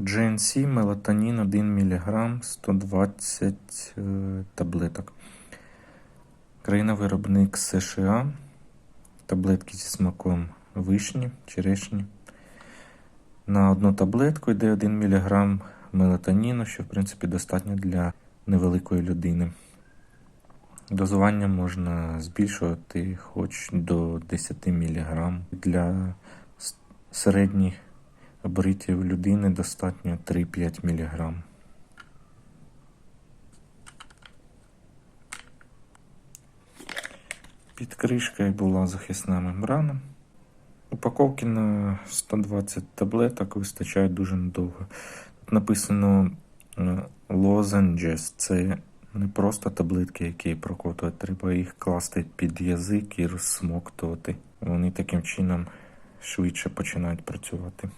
GNC мелатонін 1 мг 120 е, таблеток. Країна-виробник США. Таблетки зі смаком вишні, черешні. На одну таблетку йде 1 мг мелатоніну, що в принципі достатньо для невеликої людини. Дозування можна збільшувати хоч до 10 мг. Для середніх габаритів людини достатньо 3-5 мг. Під кришкою була захисна мембрана. Упаковки на 120 таблеток вистачає дуже надовго. Тут написано е, lozenges. Це не просто таблетки, які прокотувати, треба їх класти під язик і розсмоктувати. Вони таким чином швидше починають працювати.